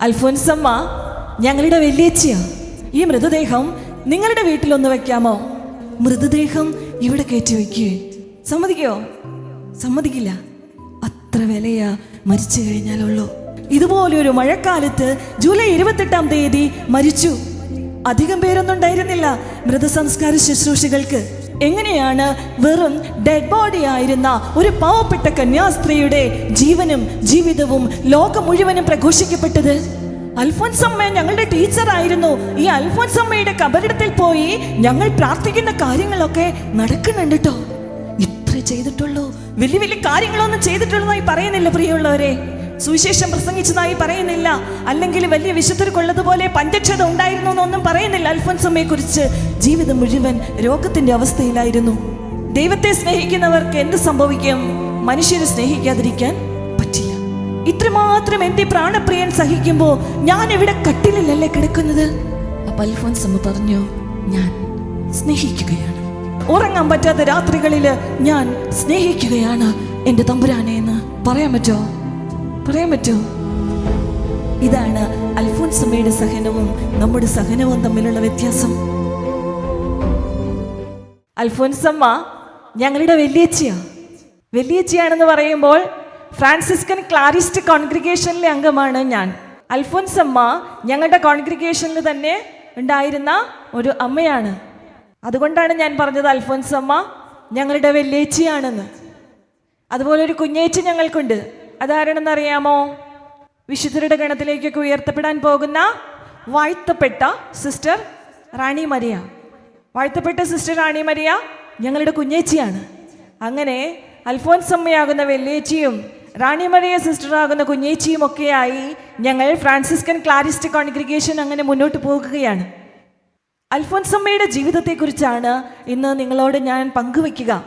അൽഫോൻസമ്മ ഞങ്ങളുടെ വലിയച്ചിയാ ഈ മൃതദേഹം നിങ്ങളുടെ വീട്ടിലൊന്ന് വെക്കാമോ? മൃതദേഹം ഇവിടെ കയറ്റി വയ്ക്കേ സമ്മതിക്കോ? സമ്മതിക്കില്ല. അത്ര വിലയാ മരിച്ചു കഴിഞ്ഞാലുള്ളൂ. ഇതുപോലൊരു മഴക്കാലത്ത് ജൂലൈ ഇരുപത്തെട്ടാം തീയതി മരിച്ചു. അധികം പേരൊന്നും ഉണ്ടായിരുന്നില്ല മൃതസംസ്കാര ശുശ്രൂഷകൾക്ക്. എങ്ങനെയാണ് വെറും ഡെഡ് ബോഡി ആയിരുന്ന ഒരു പാവപ്പെട്ട കന്യാസ്ത്രീയുടെ ജീവനും ജീവിതവും ലോകം മുഴുവനും പ്രഘോഷിക്കപ്പെട്ടത്? അൽഫോൻസമ്മ ഞങ്ങളുടെ ടീച്ചർ ആയിരുന്നു. ഈ അൽഫോൻസമ്മയുടെ കബറിടത്തിൽ പോയി ഞങ്ങൾ പ്രാർത്ഥിക്കുന്ന കാര്യങ്ങളൊക്കെ നടക്കുന്നുണ്ട് കേട്ടോ ഇത്ര ചെയ്തിട്ടുള്ളൂ. വലിയ വലിയ കാര്യങ്ങളൊന്നും ചെയ്തിട്ടുള്ളതായി പറയുന്നില്ല പ്രിയമുള്ളവരെ. സുവിശേഷം പ്രസംഗിച്ചതായി പറയുന്നില്ല. അല്ലെങ്കിൽ വലിയ വിശുദ്ധർക്കുള്ളതുപോലെ പഞ്ചക്ഷത ഉണ്ടായിരുന്നു എന്നൊന്നും പറയുന്നില്ല അൽഫോൻസമ്മയെ കുറിച്ച് ജീവിതം മുഴുവൻ രോഗത്തിന്റെ അവസ്ഥയിലായിരുന്നു. ദൈവത്തെ സ്നേഹിക്കുന്നവർക്ക് എന്ത് സംഭവിക്കും? മനുഷ്യരെ സ്നേഹിക്കാതിരിക്കാൻ പറ്റില്ല. ഇത്രമാത്രം എന്റെ പ്രാണപ്രിയൻ സഹിക്കുമ്പോ ഞാൻ ഇവിടെ കട്ടിലല്ലേ കിടക്കുന്നത്? അപ്പൊ അൽഫോൻസമ്മ പറഞ്ഞു ഞാൻ സ്നേഹിക്കുകയാണ്. ഉറങ്ങാൻ പറ്റാത്ത രാത്രികളിൽ ഞാൻ സ്നേഹിക്കുകയാണ് എന്റെ തമ്പുരാനെ എന്ന് പറയാൻ പറ്റോ? പറയാൻ പറ്റുമോ ഇതാണ് അൽഫോൻസമ്മയുടെ സഹനവും നമ്മുടെ സഹനവും തമ്മിലുള്ള വ്യത്യാസം. അൽഫോൻസമ്മ ഞങ്ങളുടെ വലിയച്ചിയാ വലിയച്ചിയാണെന്ന് പറയുമ്പോൾ ഫ്രാൻസിസ്കൻ ക്ലാരിസ്റ്റ് കോൺഗ്രിഗേഷനിലെ അംഗമാണ് ഞാൻ. അൽഫോൻസമ്മ ഞങ്ങളുടെ കോൺഗ്രിഗേഷനിൽ തന്നെ ഉണ്ടായിരുന്ന ഒരു അമ്മയാണ്. അതുകൊണ്ടാണ് ഞാൻ പറഞ്ഞത് അൽഫോൻസമ്മ ഞങ്ങളുടെ വെല്ലിയച്ചിയാണെന്ന്. അതുപോലെ ഒരു കുഞ്ഞേച്ചി ഞങ്ങൾക്കുണ്ട്. അതാരാണെന്ന് അറിയാമോ വിശുദ്ധരുടെ ഗണത്തിലേക്കൊക്കെ ഉയർത്തപ്പെടാൻ പോകുന്ന വാഴ്ത്തപ്പെട്ട സിസ്റ്റർ റാണി മരിയ. വാഴ്ത്തപ്പെട്ട സിസ്റ്റർ റാണി മരിയ ഞങ്ങളുടെ കുഞ്ഞേച്ചിയാണ്. അങ്ങനെ അൽഫോൻസമ്മയാകുന്ന വെല്ലേച്ചിയും റാണി മരിയ സിസ്റ്ററാകുന്ന കുഞ്ഞേച്ചിയും ഒക്കെയായി ഞങ്ങൾ ഫ്രാൻസിസ്കൻ ക്ലാരിസ്റ്റ് കോൺഗ്രിഗേഷൻ അങ്ങനെ മുന്നോട്ട് പോകുകയാണ്. അൽഫോൻസമ്മയുടെ ജീവിതത്തെക്കുറിച്ചാണ് ഇന്ന് നിങ്ങളോട് ഞാൻ പങ്കുവയ്ക്കുക.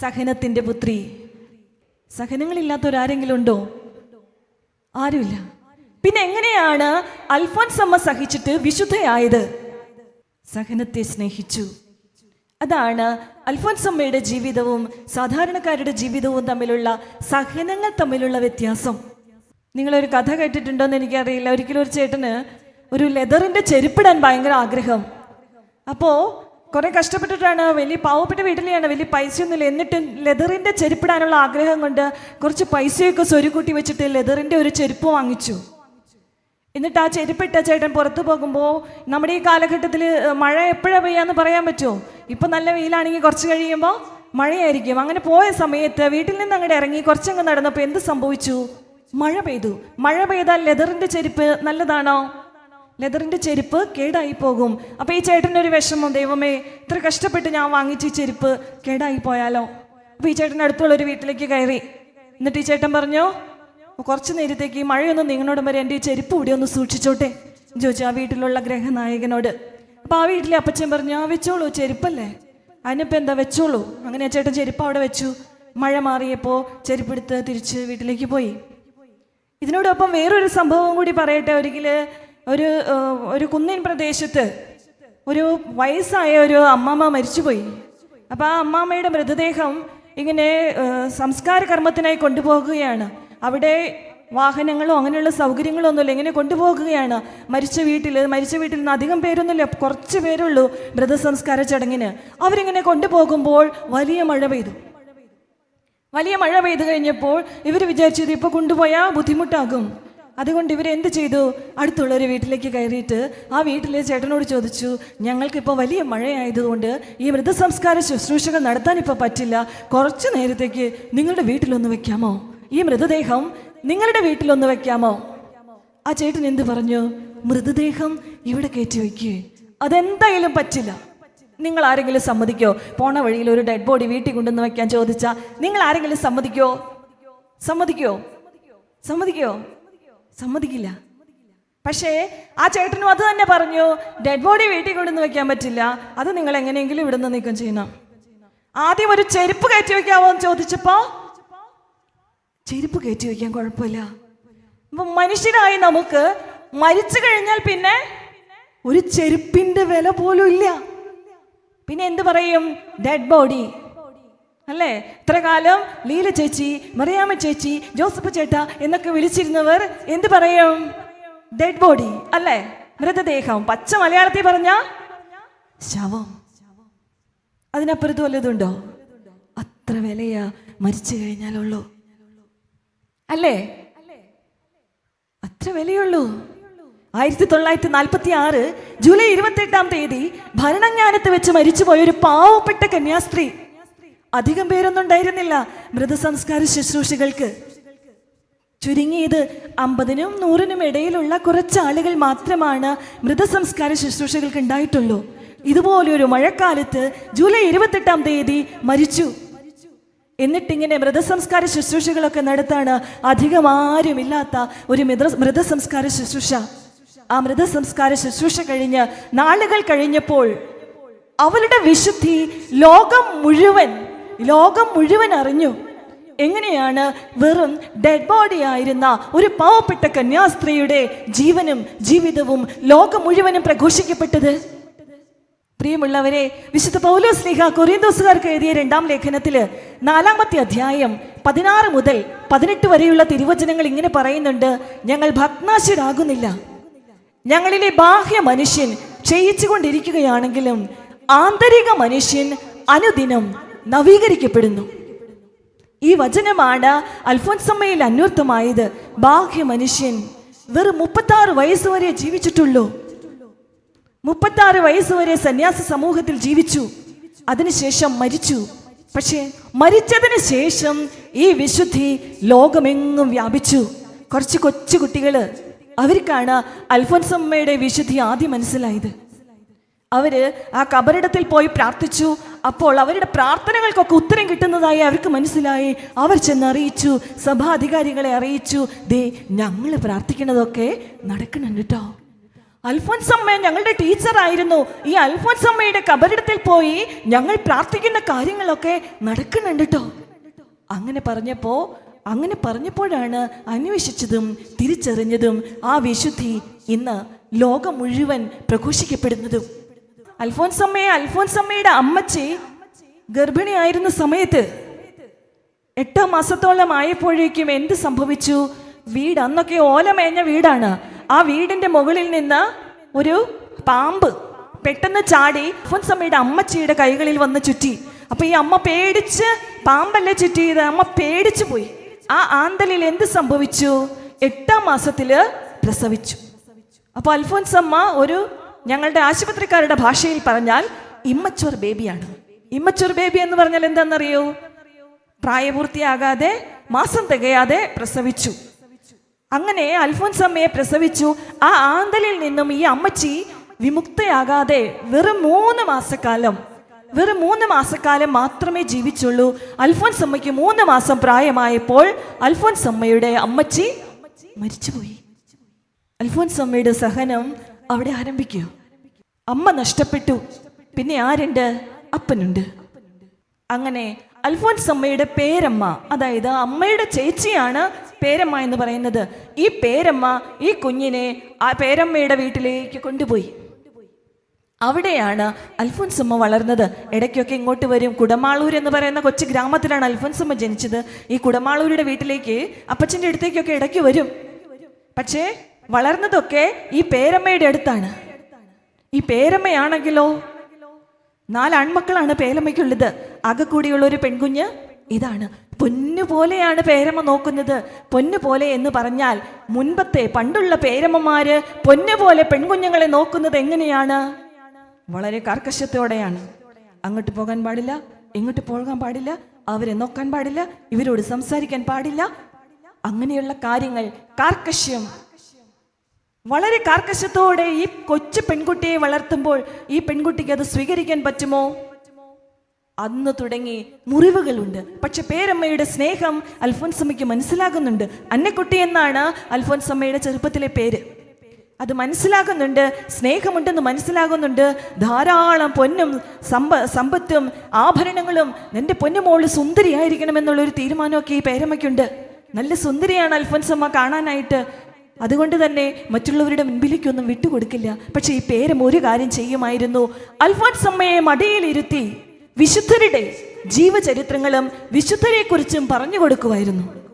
സഹനത്തിന്റെ പുത്രി സഹനങ്ങളില്ലാത്തൊരാരെങ്കിലും ഉണ്ടോ ആരുമില്ല. പിന്നെ എങ്ങനെയാണ് അൽഫോൻസ് അമ്മ സഹിച്ചിട്ട് വിശുദ്ധയായത്? സഹനത്തെ സ്നേഹിച്ചു. അതാണ് അൽഫോൻസ് അമ്മയുടെ ജീവിതവും സാധാരണക്കാരുടെ ജീവിതവും തമ്മിലുള്ള സഹനങ്ങൾ തമ്മിലുള്ള വ്യത്യാസം. നിങ്ങളൊരു കഥ കേട്ടിട്ടുണ്ടോ എന്ന് എനിക്കറിയില്ല. ഒരിക്കലും ഒരു ചേട്ടന് ഒരു ലെതറിന്റെ ചെരുപ്പിടാൻ ഭയങ്കര ആഗ്രഹം. അപ്പോൾ കുറെ കഷ്ടപ്പെട്ടിട്ടാണ്. വലിയ പാവപ്പെട്ട വീട്ടിലെയാണ്. വലിയ പൈസയൊന്നുമില്ല. എന്നിട്ട് ലെതറിന്റെ ചെരുപ്പിടാനുള്ള ആഗ്രഹം കൊണ്ട് കുറച്ച് പൈസയൊക്കെ സ്വരുക്കൂട്ടി വെച്ചിട്ട് ലെതറിന്റെ ഒരു ചെരുപ്പ് വാങ്ങിച്ചു. എന്നിട്ട് ആ ചെരുപ്പിട്ട ചേട്ടൻ പുറത്തു പോകുമ്പോൾ നമ്മുടെ ഈ കാലഘട്ടത്തിൽ മഴ എപ്പോഴാണ് പെയ്യാന്ന് പറയാൻ പറ്റുമോ? ഇപ്പം നല്ല വെയിലാണെങ്കിൽ കുറച്ച് കഴിയുമ്പോൾ മഴയായിരിക്കും. അങ്ങനെ പോയ സമയത്ത് വീട്ടിൽ നിന്ന് അങ്ങോട്ട് ഇറങ്ങി കുറച്ചങ്ങ് നടന്നപ്പോൾ എന്ത് സംഭവിച്ചു? മഴ പെയ്തു. മഴ പെയ്താൽ ലെതറിന്റെ ചെരുപ്പ് നല്ലതാണോ? ലെതറിന്റെ ചെരുപ്പ് കേടായി പോകും. അപ്പോൾ ഈ ചേട്ടന്റെ ഒരു വിഷമം ദൈവമേ ഇത്ര കഷ്ടപ്പെട്ട് ഞാൻ വാങ്ങിച്ച ചെരുപ്പ് കേടായി പോയാലോ? അപ്പൊ ഈ ചേട്ടൻ അടുത്തുള്ള ഒരു വീട്ടിലേക്ക് കയറി. എന്നിട്ട് ഈ ചേട്ടൻ പറഞ്ഞു കുറച്ച് നേരത്തേക്ക് ഈ മഴയൊന്നും നിങ്ങളോട് വരെ എന്റെ ഈ ചെരുപ്പ് കൂടി ഒന്ന് സൂക്ഷിച്ചോട്ടെ? ചോദിച്ചു ആ വീട്ടിലുള്ള ഗ്രഹനായകനോട് അപ്പൊ ആ വീട്ടിലെ അപ്പച്ചൻ പറഞ്ഞു ആ വെച്ചോളൂ ചെരുപ്പല്ലേ? അതിനിപ്പോൾ എന്താ വെച്ചോളൂ? അങ്ങനെ ആ ചേട്ടൻ ചെരുപ്പ് അവിടെ വെച്ചു. മഴ മാറിയപ്പോൾ ചെരുപ്പെടുത്ത് തിരിച്ച് വീട്ടിലേക്ക് പോയി. ഇതിനോടൊപ്പം വേറൊരു സംഭവം കൂടി പറയട്ടെ ഒരിക്കൽ ഒരു ഒരു കുന്നിൻ പ്രദേശത്ത് ഒരു വയസ്സായ ഒരു അമ്മമ്മ മരിച്ചുപോയി. അപ്പോൾ ആ അമ്മാമ്മയുടെ മൃതദേഹം ഇങ്ങനെ സംസ്കാര കർമ്മത്തിനായി കൊണ്ടുപോകുകയാണ്. അവിടെ വാഹനങ്ങളോ അങ്ങനെയുള്ള സൗകര്യങ്ങളോ ഒന്നുമില്ല. ഇങ്ങനെ കൊണ്ടുപോകുകയാണ് മരിച്ച വീട്ടിൽ മരിച്ച വീട്ടിൽ നിന്ന് അധികം പേരൊന്നുമില്ല. കുറച്ച് പേരുള്ളൂ മൃതസംസ്കാര ചടങ്ങിന്. അവരിങ്ങനെ കൊണ്ടുപോകുമ്പോൾ വലിയ മഴ പെയ്തു. വലിയ മഴ പെയ്തു കഴിഞ്ഞപ്പോൾ ഇവർ വിചാരിച്ചത് ഇപ്പോൾ കൊണ്ടുപോയാൽ ബുദ്ധിമുട്ടാകും. അതുകൊണ്ട് ഇവർ എന്ത് ചെയ്തു? അടുത്തുള്ള ഒരു വീട്ടിലേക്ക് കയറിയിട്ട് ആ വീട്ടിലെ ചേട്ടനോട് ചോദിച്ചു ഞങ്ങൾക്കിപ്പോൾ വലിയ മഴയായതുകൊണ്ട് ഈ മൃതസംസ്കാര ശുശ്രൂഷകൾ നടത്താൻ ഇപ്പോൾ പറ്റില്ല. കുറച്ച് നേരത്തേക്ക് നിങ്ങളുടെ വീട്ടിലൊന്ന് വെക്കാമോ? ഈ മൃതദേഹം നിങ്ങളുടെ വീട്ടിലൊന്ന് വെക്കാമോ? ആ ചേട്ടൻ എന്ത് പറഞ്ഞു? മൃതദേഹം ഇവിടെ കയറ്റി വയ്ക്കേ. അതെന്തായാലും പറ്റില്ല. നിങ്ങൾ ആരെങ്കിലും സമ്മതിക്കോ? പോണ വഴിയിൽ ഒരു ഡെഡ് ബോഡി വീട്ടിൽ കൊണ്ടുവന്ന് വെക്കാൻ ചോദിച്ചാൽ നിങ്ങൾ ആരെങ്കിലും സമ്മതിക്കോ? സമ്മതിക്കോ? സമ്മതിക്കോ? സമ്മതിക്കില്ല. പക്ഷേ ആ ചേട്ടനും അത് തന്നെ പറഞ്ഞു ഡെഡ് ബോഡി വീട്ടിൽ കൊണ്ടുവന്ന് വെക്കാൻ പറ്റില്ല. അത് നിങ്ങൾ എങ്ങനെയെങ്കിലും ഇവിടെ നിന്ന് നീക്കം ചെയ്യണം. ആദ്യം ഒരു ചെരുപ്പ് കയറ്റി വെക്കാവോ? എന്ന് ചോദിച്ചപ്പോ ചെരുപ്പ് കയറ്റി വെക്കാൻ കുഴപ്പമില്ല. അപ്പൊ മനുഷ്യരായി നമുക്ക് മരിച്ചു കഴിഞ്ഞാൽ പിന്നെ ഒരു ചെരുപ്പിന്റെ വില പോലും ഇല്ല. പിന്നെ എന്ത് പറയും? ഡെഡ് ബോഡി അല്ലേ? ഇത്ര കാലം ലീല ചേച്ചി മറിയാമ്മ ചേച്ചി ജോസഫ് ചേട്ട എന്നൊക്കെ വിളിച്ചിരുന്നവർ എന്ത് പറയും? ഡെഡ് ബോഡി അല്ലേ? മൃതദേഹം. പച്ച മലയാളത്തിൽ പറഞ്ഞ ശവം. അതിനപ്പുറത്ത് വല്ലതുണ്ടോ? അത്ര വിലയാ മരിച്ചു കഴിഞ്ഞാലുള്ളൂ. അല്ലേ? അത്ര വിലയുള്ളൂ. ആയിരത്തി തൊള്ളായിരത്തി നാൽപ്പത്തി ആറ് ജൂലൈ ഇരുപത്തി എട്ടാം തീയതി ഭരണജ്ഞാനത്ത് വെച്ച് മരിച്ചുപോയ ഒരു പാവപ്പെട്ട കന്യാസ്ത്രീ. അധികം പേരൊന്നും ഉണ്ടായിരുന്നില്ല. മൃതസംസ്കാര ശുശ്രൂഷകൾക്ക്. ചുരുങ്ങിയത് അമ്പതിനും നൂറിനും ഇടയിലുള്ള കുറച്ച് ആളുകൾ മാത്രമാണ് മൃതസംസ്കാര ശുശ്രൂഷകൾക്ക് ഉണ്ടായിട്ടുള്ളൂ. ഇതുപോലൊരു മഴക്കാലത്ത് ജൂലൈ ഇരുപത്തെട്ടാം തീയതി മരിച്ചു. എന്നിട്ടിങ്ങനെ മൃതസംസ്കാര ശുശ്രൂഷകളൊക്കെ നടത്താണ് അധികം ആരുമില്ലാത്ത ഒരു മൃത മൃതസംസ്കാര ശുശ്രൂഷ. ആ മൃതസംസ്കാര ശുശ്രൂഷ കഴിഞ്ഞ് നാളുകൾ കഴിഞ്ഞപ്പോൾ അവരുടെ വിശുദ്ധി ലോകം മുഴുവൻ ലോകം മുഴുവൻ അറിഞ്ഞു. എങ്ങനെയാണ് വെറും ഡെഡ് ബോഡി ആയിരുന്ന ഒരു പാവപ്പെട്ട കന്യാസ്ത്രീയുടെ ജീവനും ജീവിതവും ലോകം മുഴുവനും പ്രഘോഷിക്കപ്പെട്ടത്? പ്രിയമുള്ളവരെ വിശുദ്ധ പൗലോസ് ലീഹ കൊറിയന്തോസുകാർക്ക് എഴുതിയ രണ്ടാം ലേഖനത്തിൽ നാലാമത്തെ അധ്യായം പതിനാറ് മുതൽ പതിനെട്ട് വരെയുള്ള തിരുവചനങ്ങൾ ഇങ്ങനെ പറയുന്നുണ്ട് ഞങ്ങൾ ഭഗ്നാശരാകുന്നില്ല. ഞങ്ങളിലെ ബാഹ്യ മനുഷ്യൻ ക്ഷയിച്ചുകൊണ്ടിരിക്കുകയാണെങ്കിലും ആന്തരിക മനുഷ്യൻ അനുദിനം നവീകരിക്കപ്പെടുന്നു. ഈ വചനമാണ് അൽഫോൻസമ്മയിൽ അന്വർത്ഥമായത്. ബാഹ്യ മനുഷ്യൻ വെറും മുപ്പത്തി ആറ് വയസ്സ് വരെ ജീവിച്ചിട്ടുള്ളൂ. മുപ്പത്തി ആറ് വയസ്സ് വരെ സന്യാസ സമൂഹത്തിൽ ജീവിച്ചു. അതിനുശേഷം മരിച്ചു. പക്ഷേ മരിച്ചതിന് ശേഷം ഈ വിശുദ്ധി ലോകമെങ്ങും വ്യാപിച്ചു. കുറച്ച് കൊച്ചു കുട്ടികൾ അവർക്കാണ് അൽഫോൻസമ്മയുടെ വിശുദ്ധി ആദ്യം മനസ്സിലായത്. അവർ ആ കബറിടത്തിൽ പോയി പ്രാർത്ഥിച്ചു. അപ്പോൾ അവരുടെ പ്രാർത്ഥനകൾക്കൊക്കെ ഉത്തരം കിട്ടുന്നതായി അവർക്ക് മനസ്സിലായി. അവർ ചെന്ന് അറിയിച്ചു സഭാധികാരികളെ അറിയിച്ചു. ദേ ഞങ്ങൾ പ്രാർത്ഥിക്കുന്നതൊക്കെ നടക്കണം കേട്ടോ. അൽഫോൻസമ്മ ഞങ്ങളുടെ ടീച്ചറായിരുന്നു ഈ അൽഫോൻസമ്മയുടെ കബറിടത്തിൽ പോയി ഞങ്ങൾ പ്രാർത്ഥിക്കുന്ന കാര്യങ്ങളൊക്കെ നടക്കുന്നുണ്ട് കേട്ടോ. അങ്ങനെ പറഞ്ഞപ്പോ അങ്ങനെ പറഞ്ഞപ്പോഴാണ് അന്വേഷിച്ചതും തിരിച്ചറിഞ്ഞതും ആ വിശുദ്ധി ഇന്ന് ലോകം മുഴുവൻ പ്രഘോഷിക്കപ്പെടുന്നതും. അൽഫോൻസമ്മയെ അൽഫോൻസമ്മയുടെ അമ്മച്ചി ഗർഭിണിയായിരുന്ന സമയത്ത് എട്ടാം മാസത്തോളം ആയപ്പോഴേക്കും എന്ത് സംഭവിച്ചു? വീട് അന്നൊക്കെ ഓലമേഞ്ഞ വീടാണ്. ആ വീടിന്റെ മുകളിൽ നിന്ന് ഒരു പാമ്പ് പെട്ടെന്ന് ചാടി അൽഫോൻസമ്മയുടെ അമ്മച്ചിയുടെ കൈകളിൽ വന്ന് ചുറ്റി. അപ്പൊ ഈ അമ്മ പേടിച്ച് പാമ്പല്ലേ ചുറ്റിയത്? അമ്മ പേടിച്ചു പോയി. ആ ആന്തലിൽ എന്ത് സംഭവിച്ചു? എട്ടാം മാസത്തിൽ പ്രസവിച്ചു. അപ്പൊ അൽഫോൻസമ്മ ഒരു ഞങ്ങളുടെ ആശുപത്രിക്കാരുടെ ഭാഷയിൽ പറഞ്ഞാൽ ഇമ്മച്ചോർ ബേബിയാണ് ഇമ്മച്ചോർ ബേബി എന്ന് പറഞ്ഞാൽ എന്താണെന്നറിയോ? പ്രായപൂർത്തിയാകാതെ മാസം തികയാതെ പ്രസവിച്ചു. അങ്ങനെ അൽഫോൻസ് അമ്മയെ പ്രസവിച്ചു. ആ ആന്തലിൽ നിന്നും ഈ അമ്മച്ചി വിമുക്തയാകാതെ വെറും മൂന്ന് മാസക്കാലം വെറും മൂന്ന് മാസക്കാലം മാത്രമേ ജീവിച്ചുള്ളൂ. അൽഫോൻസ് അമ്മയ്ക്ക് മൂന്ന് മാസം പ്രായമായപ്പോൾ അൽഫോൻസ് അമ്മയുടെ അമ്മച്ചി മരിച്ചുപോയി. അൽഫോൻസ് അമ്മയുടെ സഹനം അവിടെ ആരംഭിക്കൂ. അമ്മ നഷ്ടപ്പെട്ടു. പിന്നെ ആരുണ്ട്? അപ്പനുണ്ട്. അങ്ങനെ അൽഫോൻസ് അമ്മയുടെ പേരമ്മ അതായത് അമ്മയുടെ ചേച്ചിയാണ് പേരമ്മ എന്ന് പറയുന്നത്. ഈ പേരമ്മ ഈ കുഞ്ഞിനെ ആ പേരമ്മയുടെ വീട്ടിലേക്ക് കൊണ്ടുപോയി. അവിടെയാണ് അൽഫോൻസ് അമ്മ വളർന്നത്. ഇടയ്ക്കൊക്കെ ഇങ്ങോട്ട് വരും. കുടമാളൂർ എന്ന് പറയുന്ന കൊച്ചു ഗ്രാമത്തിലാണ് അൽഫോൻസ് അമ്മ ജനിച്ചത്. ഈ കുടമാളൂരുടെ വീട്ടിലേക്ക് അപ്പച്ചന്റെ അടുത്തേക്കൊക്കെ ഇടയ്ക്ക് വരും. പക്ഷേ വളർന്നതൊക്കെ ഈ പേരമ്മയുടെ അടുത്താണ്. ഈ പേരമ്മയാണെങ്കിലോ? നാല് ആൺമക്കളാണ് പേരമ്മയ്ക്കുള്ളത്. ആകെ കൂടിയുള്ള ഒരു പെൺകുഞ്ഞ് ഇതാണ്. പൊന്നു പോലെയാണ് പേരമ്മ നോക്കുന്നത്. പൊന്നു പോലെ എന്ന് പറഞ്ഞാൽ മുൻപത്തെ പണ്ടുള്ള പേരമ്മമാര് പൊന്നു പോലെ പെൺകുഞ്ഞുങ്ങളെ നോക്കുന്നത് എങ്ങനെയാണ്? വളരെ കർക്കശത്തോടെയാണ്. അങ്ങോട്ട് പോകാൻ പാടില്ല ഇങ്ങോട്ട് പോകാൻ പാടില്ല അവരെ നോക്കാൻ പാടില്ല ഇവരോട് സംസാരിക്കാൻ പാടില്ല. അങ്ങനെയുള്ള കാര്യങ്ങൾ കാർക്കശ്യം വളരെ കാർക്കശത്തോടെ ഈ കൊച്ചു പെൺകുട്ടിയെ വളർത്തുമ്പോൾ ഈ പെൺകുട്ടിക്ക് അത് സ്വീകരിക്കാൻ പറ്റുമോ? അന്ന് തുടങ്ങി മുറിവുകളുണ്ട്. പക്ഷെ പേരമ്മയുടെ സ്നേഹം അൽഫോൻസമ്മയ്ക്ക് മനസ്സിലാകുന്നുണ്ട്. അന്നക്കുട്ടി എന്നാണ് അൽഫോൻസമ്മയുടെ ചെറുപ്പത്തിലെ പേര്. അത് മനസ്സിലാകുന്നുണ്ട് സ്നേഹമുണ്ടെന്ന് മനസ്സിലാകുന്നുണ്ട്. ധാരാളം പൊന്നും സമ്പ സമ്പത്തും ആഭരണങ്ങളും എന്റെ പൊന്നുമോൾ സുന്ദരിയായിരിക്കണം എന്നുള്ളൊരു തീരുമാനമൊക്കെ ഈ പേരമ്മയ്ക്കുണ്ട്. നല്ല സുന്ദരിയാണ് അൽഫോൻസമ്മ കാണാനായിട്ട്. അതുകൊണ്ട് തന്നെ മറ്റുള്ളവരുടെ മുൻപിലേക്കൊന്നും വിട്ടുകൊടുക്കില്ല. പക്ഷെ ഈ പേരം ഒരു കാര്യം ചെയ്യുമായിരുന്നു. അൽഫാൻസമ്മയെ മടിയിലിരുത്തി വിശുദ്ധരുടെ ജീവചരിത്രങ്ങളും വിശുദ്ധരെക്കുറിച്ചും പറഞ്ഞു കൊടുക്കുമായിരുന്നു.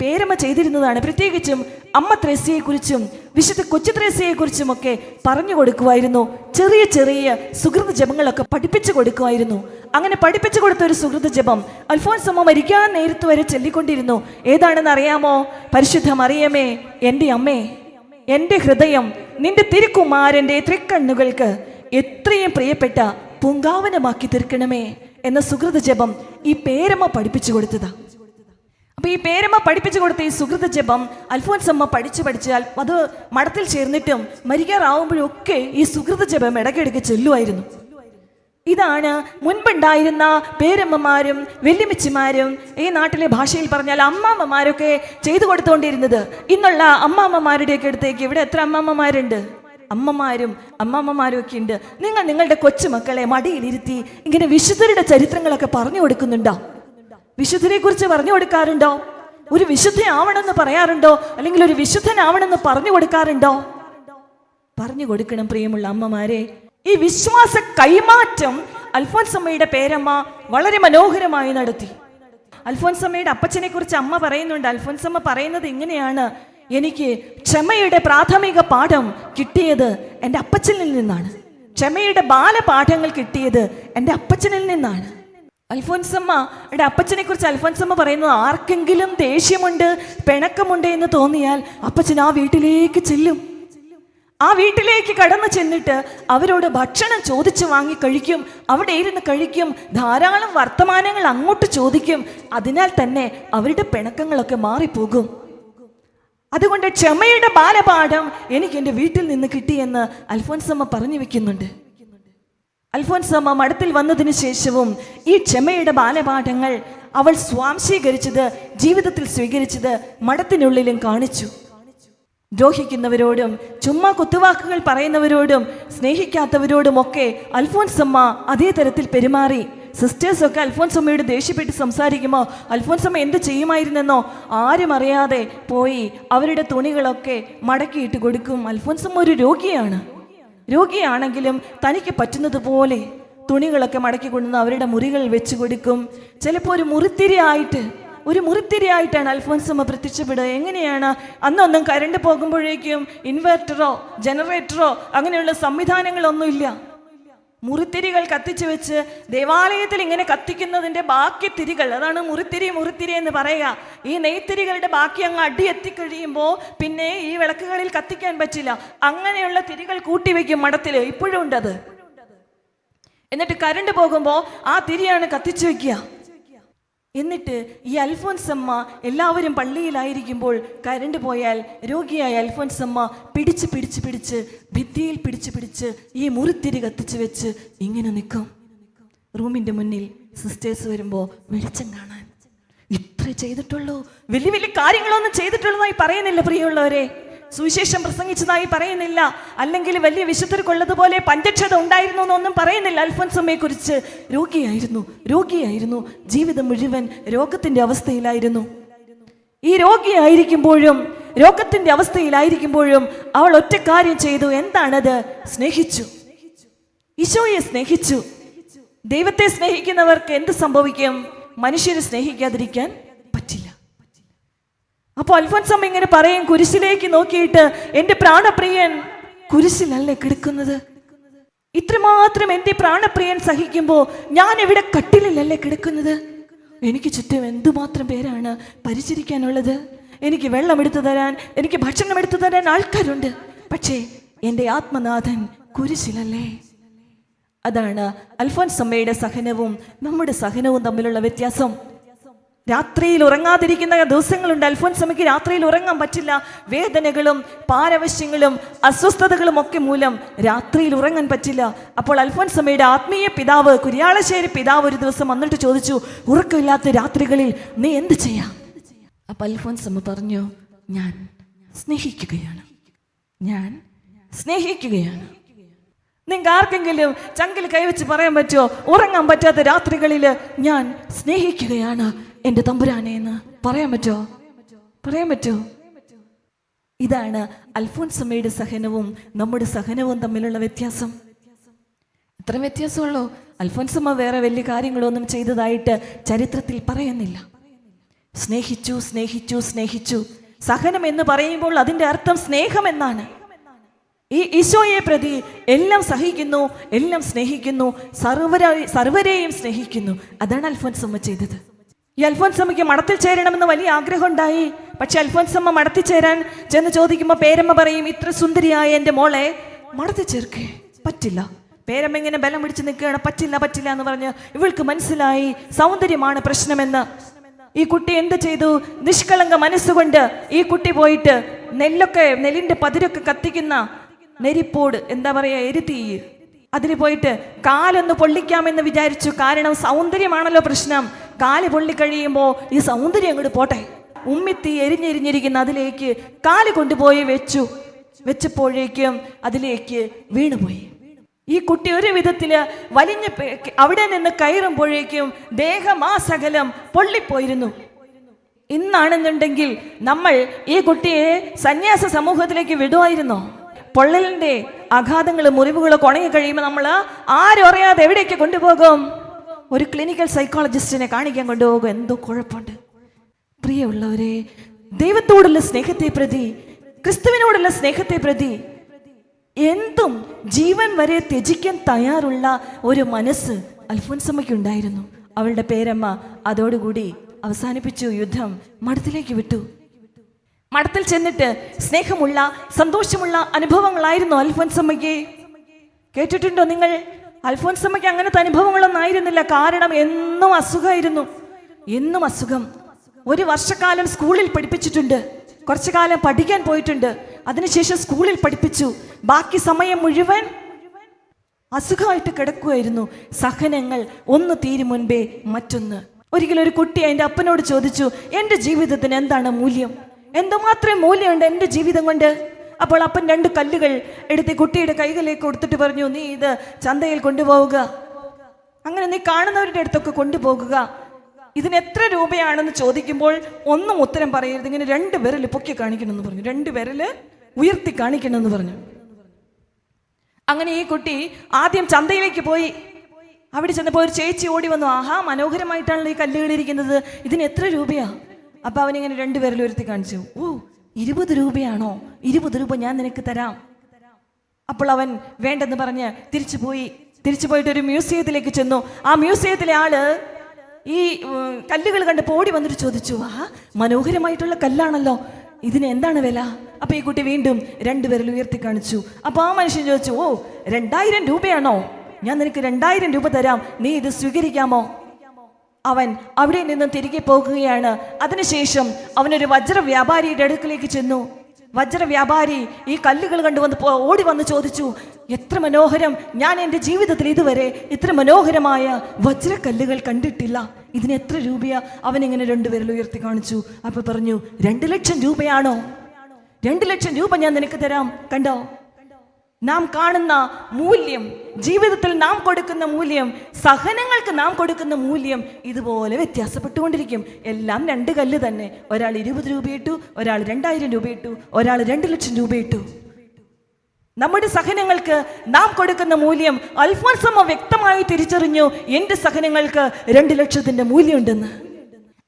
പേരമ്മ ചെയ്തിരുന്നതാണ്. പ്രത്യേകിച്ചും അമ്മ ത്രേസ്യയെക്കുറിച്ചും വിശുദ്ധ കൊച്ചു ത്രേസ്യയെക്കുറിച്ചും ഒക്കെ പറഞ്ഞു കൊടുക്കുമായിരുന്നു. ചെറിയ ചെറിയ സുഹൃത ജപങ്ങളൊക്കെ പഠിപ്പിച്ചു കൊടുക്കുമായിരുന്നു. അങ്ങനെ പഠിപ്പിച്ചു കൊടുത്ത ഒരു സുഹൃത ജപം അൽഫോൻസമ്മ മരിക്കാൻ നേരത്തു വരെ ചൊല്ലിക്കൊണ്ടിരുന്നു. ഏതാണെന്ന് അറിയാമോ? പരിശുദ്ധ മറിയമേ എന്റെ അമ്മേ എന്റെ ഹൃദയം നിന്റെ തിരുക്കുമാരന്റെ തൃക്കണ്ണുകൾക്ക് എത്രയും പ്രിയപ്പെട്ട പൂങ്കാവനമാക്കി തീർക്കണമേ എന്ന സുഹൃത ജപം ഈ പേരമ്മ പഠിപ്പിച്ചു കൊടുത്തതാ. അപ്പൊ ഈ പേരമ്മ പഠിപ്പിച്ചു കൊടുത്ത ഈ സുഹൃത്ത് ജപം അൽഫോൻസമ്മ പഠിച്ചു പഠിച്ചാൽ അത് മഠത്തിൽ ചേർന്നിട്ടും മരിക്കാറാവുമ്പോഴൊക്കെ ഈ സുഹൃത്ത് ജപം ഇടയ്ക്കിടയ്ക്ക് ചെല്ലുമായിരുന്നു. ഇതാണ് മുൻപുണ്ടായിരുന്ന പേരമ്മമാരും വെല്ലുമിച്ചിമാരും ഈ നാട്ടിലെ ഭാഷയിൽ പറഞ്ഞാൽ അമ്മാമ്മമാരൊക്കെ ചെയ്തു കൊടുത്തുകൊണ്ടിരുന്നത് ഇന്നുള്ള അമ്മാമ്മമാരുടെയൊക്കെ അടുത്തേക്ക് ഇവിടെ എത്ര അമ്മാമ്മമാരുണ്ട്? അമ്മമാരും അമ്മാമ്മമാരും ഒക്കെ ഉണ്ട്. നിങ്ങൾ നിങ്ങളുടെ കൊച്ചുമക്കളെ മടിയിലിരുത്തി ഇങ്ങനെ വിശുദ്ധരുടെ ചരിത്രങ്ങളൊക്കെ പറഞ്ഞു കൊടുക്കുന്നുണ്ടോ? വിശുദ്ധരെ കുറിച്ച് പറഞ്ഞു കൊടുക്കാറുണ്ടോ? ഒരു വിശുദ്ധ ആവണമെന്ന് പറയാറുണ്ടോ? അല്ലെങ്കിൽ ഒരു വിശുദ്ധനാവണമെന്ന് പറഞ്ഞു കൊടുക്കാറുണ്ടോ? പറഞ്ഞു കൊടുക്കണം പ്രിയമുള്ള അമ്മമാരെ. ഈ വിശ്വാസ കൈമാറ്റം അൽഫോൻസമ്മയുടെ പേരമ്മ വളരെ മനോഹരമായി നടത്തി. അൽഫോൻസമ്മയുടെ അപ്പച്ചനെ കുറിച്ച് അമ്മ പറയുന്നുണ്ട്. അൽഫോൻസമ്മ പറയുന്നത് ഇങ്ങനെയാണ്. എനിക്ക് ക്ഷമയുടെ പ്രാഥമിക പാഠം കിട്ടിയത് എന്റെ അപ്പച്ചനിൽ നിന്നാണ്. ക്ഷമയുടെ ബാലപാഠങ്ങൾ കിട്ടിയത് എന്റെ അപ്പച്ചനിൽ നിന്നാണ്. അൽഫോൻസമ്മയുടെ അപ്പച്ചനെ കുറിച്ച് അൽഫോൻസമ്മ പറയുന്നത് ആർക്കെങ്കിലും ദേഷ്യമുണ്ട് പിണക്കമുണ്ട് എന്ന് തോന്നിയാൽ അപ്പച്ചൻ ആ വീട്ടിലേക്ക് ചെല്ലും. ആ വീട്ടിലേക്ക് കടന്നു ചെന്നിട്ട് അവരോട് ഭക്ഷണം ചോദിച്ചു വാങ്ങി കഴിക്കും. അവിടെ ഇരുന്ന് കഴിക്കും. ധാരാളം വർത്തമാനങ്ങൾ അങ്ങോട്ട് ചോദിക്കും. അതിനാൽ തന്നെ അവരുടെ പിണക്കങ്ങളൊക്കെ മാറിപ്പോകും. അതുകൊണ്ട് ക്ഷമയുടെ ബാലപാഠം എനിക്ക് എന്റെ വീട്ടിൽ നിന്ന് കിട്ടിയെന്ന് അൽഫോൻസമ്മ പറഞ്ഞു വെക്കുന്നുണ്ട്. അൽഫോൻസമ്മ മഠത്തിൽ വന്നതിനു ശേഷവും ഈ ക്ഷമയുടെ ബാലപാഠങ്ങൾ അവൾ സ്വാംശീകരിച്ചത് ജീവിതത്തിൽ സ്വീകരിച്ചത് മഠത്തിനുള്ളിലും കാണിച്ചു. ദ്രോഹിക്കുന്നവരോടും ചുമ്മാ കുത്തുവാക്കുകൾ പറയുന്നവരോടും സ്നേഹിക്കാത്തവരോടും ഒക്കെ അൽഫോൻസമ്മ അതേ തരത്തിൽ പെരുമാറി. സിസ്റ്റേഴ്സൊക്കെ അൽഫോൻസമ്മയോട് ദേഷ്യപ്പെട്ട് സംസാരിക്കുമ്പോൾ അൽഫോൻസമ്മ എന്ത് ചെയ്യുമായിരുന്നെന്നോ ആരും അറിയാതെ പോയി അവരുടെ തുണികളൊക്കെ മടക്കിയിട്ട് കൊടുക്കും. അൽഫോൻസമ്മ ഒരു രോഗിയാണ്. രോഗിയാണെങ്കിലും തനിക്ക് പറ്റുന്നത് പോലെ തുണികളൊക്കെ മടക്കി കൊണ്ടുവന്ന് അവരുടെ മുറികൾ വെച്ച് കൊടുക്കും. ചിലപ്പോൾ ഒരു മുറിത്തിരി ആയിട്ട് ഒരു മുറിത്തിരിയായിട്ടാണ് അൽഫോൻസമ്മ പ്രത്യക്ഷപ്പെടുക. എങ്ങനെയാണ്? അന്നൊന്നും കരണ്ട് പോകുമ്പോഴേക്കും ഇൻവെർട്ടറോ ജനറേറ്ററോ അങ്ങനെയുള്ള സംവിധാനങ്ങളൊന്നുമില്ല. മുറിത്തിരികൾ കത്തിച്ചു വെച്ച് ദേവാലയത്തിൽ ഇങ്ങനെ കത്തിക്കുന്നതിന്റെ ബാക്കി തിരികൾ അതാണ് മുറിത്തിരി മുറിത്തിരി എന്ന് പറയുക. ഈ നെയ്ത്തിരികളുടെ ബാക്കി അങ്ങ് അടി എത്തിക്കഴിയുമ്പോൾ പിന്നെ ഈ വിളക്കുകളിൽ കത്തിക്കാൻ പറ്റില്ല. അങ്ങനെയുള്ള തിരികൾ കൂട്ടിവെക്കും മഠത്തിൽ. ഇപ്പോഴും ഉണ്ടത്. എന്നിട്ട് കരണ്ട് പോകുമ്പോൾ ആ തിരിയാണ് കത്തിച്ചു വെക്കുക എന്നിട്ട് ഈ അൽഫോൻസമ്മ എല്ലാവരും പള്ളിയിലായിരിക്കുമ്പോൾ കരണ്ട് പോയാൽ രോഗിയായ അൽഫോൻസമ്മ പിടിച്ച് പിടിച്ച് പിടിച്ച് ഭിത്തിയിൽ പിടിച്ച് പിടിച്ച് ഈ മുറിത്തിരി കത്തിച്ച് വെച്ച് ഇങ്ങനെ നിൽക്കും. റൂമിന്റെ മുന്നിൽ സിസ്റ്റേഴ്സ് വരുമ്പോൾ വെളിച്ചം കാണാൻ. ഇത്ര ചെയ്തിട്ടുള്ളൂ. വലിയ വലിയ കാര്യങ്ങളൊന്നും ചെയ്തിട്ടുള്ളതായി പറയുന്നില്ല പ്രിയമുള്ളവരെ. സുവിശേഷം പ്രസംഗിച്ചതായി പറയുന്നില്ല. അല്ലെങ്കിൽ വലിയ വിശുദ്ധർക്കുള്ളതുപോലെ പഞ്ചക്ഷത ഉണ്ടായിരുന്നു എന്നൊന്നും പറയുന്നില്ല. അൽഫോൻസമ്മയെ കുറിച്ച് രോഗിയായിരുന്നു. രോഗിയായിരുന്നു. ജീവിതം മുഴുവൻ രോഗത്തിന്റെ അവസ്ഥയിലായിരുന്നു. ഈ രോഗിയായിരിക്കുമ്പോഴും രോഗത്തിന്റെ അവസ്ഥയിലായിരിക്കുമ്പോഴും അവൾ ഒറ്റ കാര്യം ചെയ്തു. എന്താണത്? സ്നേഹിച്ചു. ഈശോയെ സ്നേഹിച്ചു. ദൈവത്തെ സ്നേഹിക്കുന്നവർക്ക് എന്ത് സംഭവിക്കും? മനുഷ്യരെ സ്നേഹിക്കാതിരിക്കാൻ അപ്പോൾ അൽഫോൻസമ്മ ഇങ്ങനെ പറയും കുരിശിലേക്ക് നോക്കിയിട്ട് എന്റെ പ്രാണപ്രിയൻ കുരിശിലല്ലേ കിടക്കുന്നത്? ഇത്രമാത്രം എന്റെ പ്രാണപ്രിയൻ സഹിക്കുമ്പോൾ ഞാൻ ഇവിടെ കട്ടിലിലല്ലേ കിടക്കുന്നത്? എനിക്ക് ചുറ്റും എന്തുമാത്രം പേരാണ് പരിചരിക്കാനുള്ളത്? എനിക്ക് വെള്ളം എടുത്തു തരാൻ എനിക്ക് ഭക്ഷണം എടുത്തു തരാൻ ആൾക്കാരുണ്ട്. പക്ഷേ എന്റെ ആത്മനാഥൻ കുരിശിലല്ലേ? അതാണ് അൽഫോൻസമ്മയുടെ സഹനവും നമ്മുടെ സഹനവും തമ്മിലുള്ള വ്യത്യാസം. രാത്രിയിൽ ഉറങ്ങാതിരിക്കുന്ന ദിവസങ്ങളുണ്ട്. അൽഫോൻസമ്മയ്ക്ക് രാത്രിയിൽ ഉറങ്ങാൻ പറ്റില്ല. വേദനകളും പാരവശ്യങ്ങളും അസ്വസ്ഥതകളും ഒക്കെ മൂലം രാത്രിയിൽ ഉറങ്ങാൻ പറ്റില്ല. അപ്പോൾ അൽഫോൻസമ്മയുടെ ആത്മീയ പിതാവ് കുര്യാളശ്ശേരി പിതാവ് ഒരു ദിവസം വന്നിട്ട് ചോദിച്ചു ഉറക്കമില്ലാത്ത രാത്രികളിൽ നീ എന്ത് ചെയ്യാം? അപ്പൊ അൽഫോൻസമ്മ പറഞ്ഞു ഞാൻ സ്നേഹിക്കുകയാണ്. ഞാൻ സ്നേഹിക്കുകയാണ്. നിങ്ങൾക്ക് ആർക്കെങ്കിലും ചങ്കിൽ കൈവച്ച് പറയാൻ പറ്റുമോ ഉറങ്ങാൻ പറ്റാത്ത രാത്രികളിൽ ഞാൻ സ്നേഹിക്കുകയാണ്. എന്റെ തമ്പുരാനെ എന്ന് പറയാൻ പറ്റോ? പറയാൻ പറ്റോ? ഇതാണ് അൽഫോൻസമ്മയുടെ സഹനവും നമ്മുടെ സഹനവും തമ്മിലുള്ള വ്യത്യാസം. എത്ര വ്യത്യാസമുള്ളൂ. അൽഫോൻസമ്മ വേറെ വലിയ കാര്യങ്ങളൊന്നും ചെയ്തതായിട്ട് ചരിത്രത്തിൽ പറയുന്നില്ല. സ്നേഹിച്ചു സ്നേഹിച്ചു സ്നേഹിച്ചു. സഹനം എന്ന് പറയുമ്പോൾ അതിന്റെ അർത്ഥം സ്നേഹം എന്നാണ്. ഈ ഈശോയെ പ്രതി എല്ലാം സഹിക്കുന്നു എല്ലാം സ്നേഹിക്കുന്നു സർവര സർവരെയും സ്നേഹിക്കുന്നു. അതാണ് അൽഫോൻസമ്മ ചെയ്തത്. ഈ അൽഫോൻസമ്മയ്ക്ക് മഠത്തിൽ ചേരണമെന്ന് വലിയ ആഗ്രഹം ഉണ്ടായി പക്ഷെ അൽഫോൻസമ്മ മഠത്തിൽ ചേരാൻ ചെന്ന് ചോദിക്കുമ്പോൾ പേരമ്മ പറയും ഇത്ര സുന്ദരിയായ എന്റെ മോളെ മഠത്തിൽ ചേർക്കേ പറ്റില്ല. പേരമ്മ ഇങ്ങനെ ബലം പിടിച്ച് നിൽക്കുകയാണ് പറ്റില്ല പറ്റില്ല എന്ന് പറഞ്ഞ് ഇവൾക്ക് മനസ്സിലായി സൗന്ദര്യമാണ് പ്രശ്നമെന്ന്. ഈ കുട്ടി എന്ത് ചെയ്തു? നിഷ്കളങ്ക മനസ്സുകൊണ്ട് ഈ കുട്ടി പോയിട്ട് നെല്ലൊക്കെ നെല്ലിന്റെ പതിരൊക്കെ കത്തിക്കുന്ന നെരിപ്പോട് എന്താ പറയാ എരുത്തി അതിന് പോയിട്ട് കാലൊന്ന് പൊള്ളിക്കാമെന്ന് വിചാരിച്ചു. കാരണം സൗന്ദര്യമാണല്ലോ പ്രശ്നം. കാൽ പൊള്ളിക്കഴിയുമ്പോൾ ഈ സൗന്ദര്യം അങ്ങോട്ട് പോട്ടെ. ഉമ്മിത്തി എരിഞ്ഞെരിഞ്ഞിരിക്കുന്ന അതിലേക്ക് കാൽ കൊണ്ടുപോയി വെച്ചു. വെച്ചപ്പോഴേക്കും അതിലേക്ക് വീണുപോയി. ഈ കുട്ടി ഒരു വിധത്തിൽ വലിഞ്ഞ് അവിടെ നിന്ന് കയറുമ്പോഴേക്കും ദേഹം ആ സകലം പൊള്ളിപ്പോയിരുന്നു. ഇന്നാണെന്നുണ്ടെങ്കിൽ നമ്മൾ ഈ കുട്ടിയെ സന്യാസ സമൂഹത്തിലേക്ക് വിടുമായിരുന്നോ? പൊള്ളലിന്റെ ആഘാതങ്ങൾ മുറിവുകളൊക്കെ ഉണങ്ങി കഴിയുമ്പോൾ നമ്മൾ ആരും അറിയാതെ എവിടേക്ക് കൊണ്ടുപോകും? ഒരു ക്ലിനിക്കൽ സൈക്കോളജിസ്റ്റിനെ കാണിക്കാൻ കൊണ്ടുപോകും. എന്തോ കുഴപ്പമുണ്ട്? പ്രിയമുള്ളവരെ ദൈവത്തോടുള്ള സ്നേഹത്തെ പ്രതി ക്രിസ്തുവിനോടുള്ള സ്നേഹത്തെ പ്രതി എന്തും ജീവൻ വരെ ത്യജിക്കാൻ തയ്യാറുള്ള ഒരു മനസ്സ് അൽഫോൻസമ്മയ്ക്ക് ഉണ്ടായിരുന്നു. അവളുടെ പേരമ്മ അതോടുകൂടി അവസാനിപ്പിച്ചു. യുദ്ധം മഠത്തിലേക്ക് വിട്ടു. മഠത്തിൽ ചെന്നിട്ട് സ്നേഹമുള്ള സന്തോഷമുള്ള അനുഭവങ്ങളായിരുന്നു അൽഫോൻസമ്മയ്ക്ക്. കേട്ടിട്ടുണ്ടോ നിങ്ങൾ? അൽഫോൻസമ്മയ്ക്ക് അങ്ങനത്തെ അനുഭവങ്ങളൊന്നും ആയിരുന്നില്ല. കാരണം എന്നും അസുഖമായിരുന്നു. എന്നും അസുഖം. ഒരു വർഷക്കാലം സ്കൂളിൽ പഠിപ്പിച്ചിട്ടുണ്ട്. കുറച്ചു കാലം പഠിക്കാൻ പോയിട്ടുണ്ട്. അതിനുശേഷം സ്കൂളിൽ പഠിപ്പിച്ചു. ബാക്കി സമയം മുഴുവൻ അസുഖമായിട്ട് കിടക്കുമായിരുന്നു. സഹനങ്ങൾ ഒന്ന് തീരും മുൻപേ മറ്റൊന്ന്. ഒരിക്കലും ഒരു കുട്ടി എന്റെ അപ്പനോട് ചോദിച്ചു എന്റെ ജീവിതത്തിന് എന്താണ് മൂല്യം? എന്തുമാത്രം മൂല്യമുണ്ട് എന്റെ ജീവിതം കൊണ്ട്? അപ്പോൾ അപ്പൻ രണ്ട് കല്ലുകൾ എടുത്ത് കുട്ടിയുടെ കൈകളിലേക്ക് കൊടുത്തിട്ട് പറഞ്ഞു നീ ഇത് ചന്തയിൽ കൊണ്ടുപോവുക. അങ്ങനെ നീ കാണുന്നവരുടെ അടുത്തൊക്കെ കൊണ്ടുപോകുക. ഇതിന് എത്ര രൂപയാണെന്ന് ചോദിക്കുമ്പോൾ ഒന്നും ഉത്തരം പറയരുത്. ഇങ്ങനെ രണ്ട് വിരൽ പൊക്കി കാണിക്കണമെന്ന് പറഞ്ഞു. രണ്ട് വിരൽ ഉയർത്തി കാണിക്കണമെന്ന് പറഞ്ഞു. അങ്ങനെ ഈ കുട്ടി ആദ്യം ചന്തയിലേക്ക് പോയി. അവിടെ ചെന്നപ്പോൾ ഒരു ചേച്ചി ഓടി വന്നു. ആഹാ മനോഹരമായിട്ടാണല്ലോ ഈ കല്ലുകളിരിക്കുന്നത് ഇതിന് എത്ര രൂപയാ? അപ്പൊ അവനിങ്ങനെ രണ്ട് ഉയർത്തി കാണിച്ചു. ഓ ഇരുപത് രൂപയാണോ? ഇരുപത് രൂപ ഞാൻ നിനക്ക് തരാം. അപ്പോൾ അവൻ വേണ്ടെന്ന് പറഞ്ഞ് തിരിച്ചു പോയി. തിരിച്ചു പോയിട്ട് ഒരു മ്യൂസിയത്തിലേക്ക് ചെന്നു. ആ മ്യൂസിയത്തിലെ ആൾ ഈ കല്ലുകൾ കണ്ട് പോടി വന്നിട്ട് ചോദിച്ചു ആ മനോഹരമായിട്ടുള്ള കല്ലാണല്ലോ. ഇതിന് എന്താണ് വില? അപ്പൊ ഈ കുട്ടി വീണ്ടും രണ്ടുപേരിൽ ഉയർത്തി കാണിച്ചു. അപ്പൊ ആ മനുഷ്യൻ ചോദിച്ചു ഓ രണ്ടായിരം രൂപയാണോ? ഞാൻ നിനക്ക് രണ്ടായിരം രൂപ തരാം. നീ ഇത് സ്വീകരിക്കാമോ? അവൻ അവിടെ നിന്ന് തിരികെ പോകുകയാണ്. അതിനുശേഷം അവനൊരു വജ്ര വ്യാപാരിയുടെ അടുക്കിലേക്ക് ചെന്നു. വജ്ര വ്യാപാരി ഈ കല്ലുകൾ കണ്ടുവന്ന് ഓടി വന്ന് ചോദിച്ചു എത്ര മനോഹരം. ഞാൻ എന്റെ ജീവിതത്തിൽ ഇതുവരെ ഇത്ര മനോഹരമായ വജ്രക്കല്ലുകൾ കണ്ടിട്ടില്ല. ഇതിന് എത്ര രൂപയാ? അവൻ ഇങ്ങനെ രണ്ടുപേരിൽ ഉയർത്തി കാണിച്ചു. അപ്പൊ പറഞ്ഞു രണ്ട് ലക്ഷം രൂപയാണോ? രണ്ട് ലക്ഷം രൂപ ഞാൻ നിനക്ക് തരാം. കണ്ടോ? നാം കാണുന്ന മൂല്യം ജീവിതത്തിൽ നാം കൊടുക്കുന്ന മൂല്യം സഹനങ്ങൾക്ക് നാം കൊടുക്കുന്ന മൂല്യം ഇതുപോലെ വ്യത്യാസപ്പെട്ടുകൊണ്ടിരിക്കും. എല്ലാം രണ്ട് കല്ല് തന്നെ. ഒരാൾ ഇരുപത് രൂപയിട്ടു ഒരാൾ രണ്ടായിരം രൂപയിട്ടു ഒരാൾ രണ്ട് ലക്ഷം രൂപയിട്ടു. നമ്മുടെ സഹനങ്ങൾക്ക് നാം കൊടുക്കുന്ന മൂല്യം അൽഫോൻസമ്മ വ്യക്തമായി തിരിച്ചറിഞ്ഞു എന്റെ സഹനങ്ങൾക്ക് രണ്ട് ലക്ഷത്തിന്റെ മൂല്യമുണ്ടെന്ന്.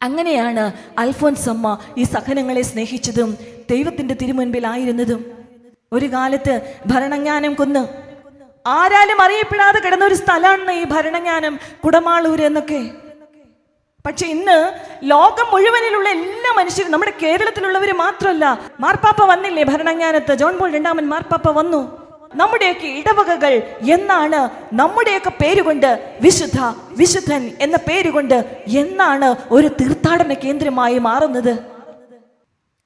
അങ്ങനെയാണ് അൽഫോൻസമ്മ ഈ സഹനങ്ങളെ സ്നേഹിച്ചതും ദൈവത്തിന്റെ തിരുമുൻപിലായിരുന്നതും ഒരു കാലത്ത് ഭരണജ്ഞാനം കൊന്ന് ആരാലും അറിയപ്പെടാതെ കിടന്ന ഒരു സ്ഥലമാണ് ഈ ഭരണജ്ഞാനം കുടമാളൂര് എന്നൊക്കെ. പക്ഷെ ഇന്ന് ലോകം മുഴുവനിലുള്ള എല്ലാ മനുഷ്യരും നമ്മുടെ കേരളത്തിലുള്ളവർ മാത്രമല്ല മാർപ്പാപ്പ വന്നില്ലേ ഭരണജ്ഞാനത്ത് ജോൺ പോൾ രണ്ടാമൻ മാർപ്പാപ്പ വന്നു. നമ്മുടെയൊക്കെ ഇടവകകൾ എന്നാണ് നമ്മുടെയൊക്കെ പേരുകൊണ്ട് വിശുദ്ധ വിശുദ്ധൻ എന്ന പേരുകൊണ്ട് എന്നാണ് ഒരു തീർത്ഥാടന കേന്ദ്രമായി മാറുന്നത്.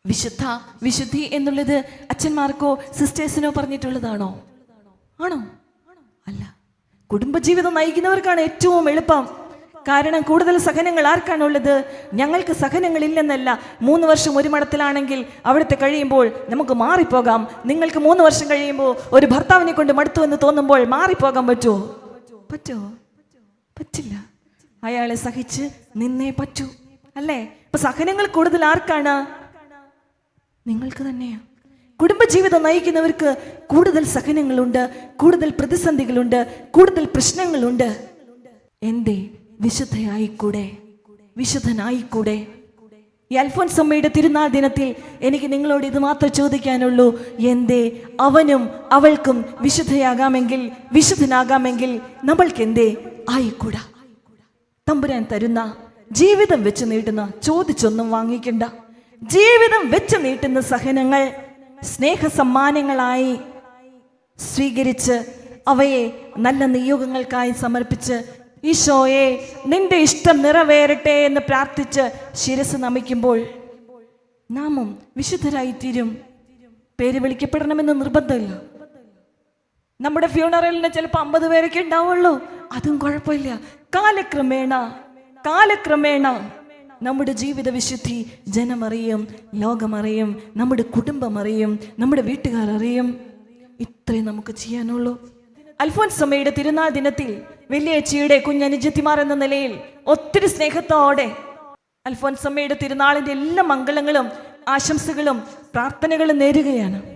വിശുദ്ധ വിശുദ്ധി എന്നുള്ളത് അച്ഛന്മാർക്കോ സിസ്റ്റേഴ്സിനോ പറഞ്ഞിട്ടുള്ളതാണോ? ആണോ? അല്ല. കുടുംബജീവിതം നയിക്കുന്നവർക്കാണ് ഏറ്റവും എളുപ്പം. കാരണം കൂടുതൽ സഹനങ്ങൾ ആർക്കാണുള്ളത് ഞങ്ങൾക്ക് സഹനങ്ങളില്ലെന്നല്ല. മൂന്ന് വർഷം ഒരു മഠത്തിലാണെങ്കിൽ അവിടുത്തെ കഴിയുമ്പോൾ നമുക്ക് മാറിപ്പോകാം. നിങ്ങൾക്ക് മൂന്ന് വർഷം കഴിയുമ്പോൾ ഒരു ഭർത്താവിനെ കൊണ്ട് മടുത്തു എന്ന് തോന്നുമ്പോൾ മാറിപ്പോകാൻ പറ്റുമോ? പറ്റുമോ? പറ്റില്ല. അയാളെ സഹിച്ച് നിന്നേ പറ്റൂ. അല്ലേ? അപ്പൊ സഹനങ്ങൾ കൂടുതൽ ആർക്കാണ്? നിങ്ങൾക്ക് തന്നെയാ കുടുംബജീവിതം നയിക്കുന്നവർക്ക് കൂടുതൽ സഹനങ്ങളുണ്ട് കൂടുതൽ പ്രതിസന്ധികളുണ്ട് കൂടുതൽ പ്രശ്നങ്ങളുണ്ട്. എന്തേ? വിശുദ്ധയായിക്കൂടെ? വിശുദ്ധനായിക്കൂടെ? ഈ അൽഫോൻസമ്മയുടെ തിരുനാൾ ദിനത്തിൽ എനിക്ക് നിങ്ങളോട് ഇത് മാത്രം ചോദിക്കാനുള്ളൂ. എന്തേ? അവനും അവൾക്കും വിശുദ്ധയാകാമെങ്കിൽ വിശുദ്ധനാകാമെങ്കിൽ നമ്മൾക്ക് എന്തേ ആയിക്കൂടാ. തമ്പുരാൻ തരുന്ന ജീവിതം വെച്ച് നീട്ടുന്ന ചോദിച്ചൊന്നും വാങ്ങിക്കണ്ട. ജീവിതം വെച്ച് നീട്ടുന്ന സഹനങ്ങൾ സ്നേഹ സമ്മാനങ്ങളായി സ്വീകരിച്ച് അവയെ നല്ല നിയോഗങ്ങൾക്കായി സമർപ്പിച്ച് ഈശോയെ നിന്റെ ഇഷ്ടം നിറവേറട്ടെ എന്ന് പ്രാർത്ഥിച്ച് ശിരസ് നമിക്കുമ്പോൾ നാമും വിശുദ്ധരായി തീരും പേര് വിളിക്കപ്പെടണമെന്ന് നിർബന്ധമില്ല. നമ്മുടെ ഫ്യൂണറലിന് ചിലപ്പോൾ അമ്പത് പേരൊക്കെ ഉണ്ടാവുള്ളൂ. അതും കുഴപ്പമില്ല. കാലക്രമേണ കാലക്രമേണ നമ്മുടെ ജീവിത വിശുദ്ധി ജനമറിയും ലോകമറിയും നമ്മുടെ കുടുംബം അറിയും നമ്മുടെ വീട്ടുകാർ അറിയും. ഇത്രേ നമുക്ക് ചെയ്യാനുള്ളൂ. അൽഫോൻസമ്മയുടെ തിരുനാൾ ദിനത്തിൽ വലിയച്ചിയുടെ കുഞ്ഞനുജത്തിമാർ എന്ന നിലയിൽ ഒത്തിരി സ്നേഹത്തോടെ അൽഫോൻസ് അമ്മയുടെ തിരുനാളിന്റെ എല്ലാ മംഗളങ്ങളും ആശംസകളും പ്രാർത്ഥനകളും നേരുകയാണ്.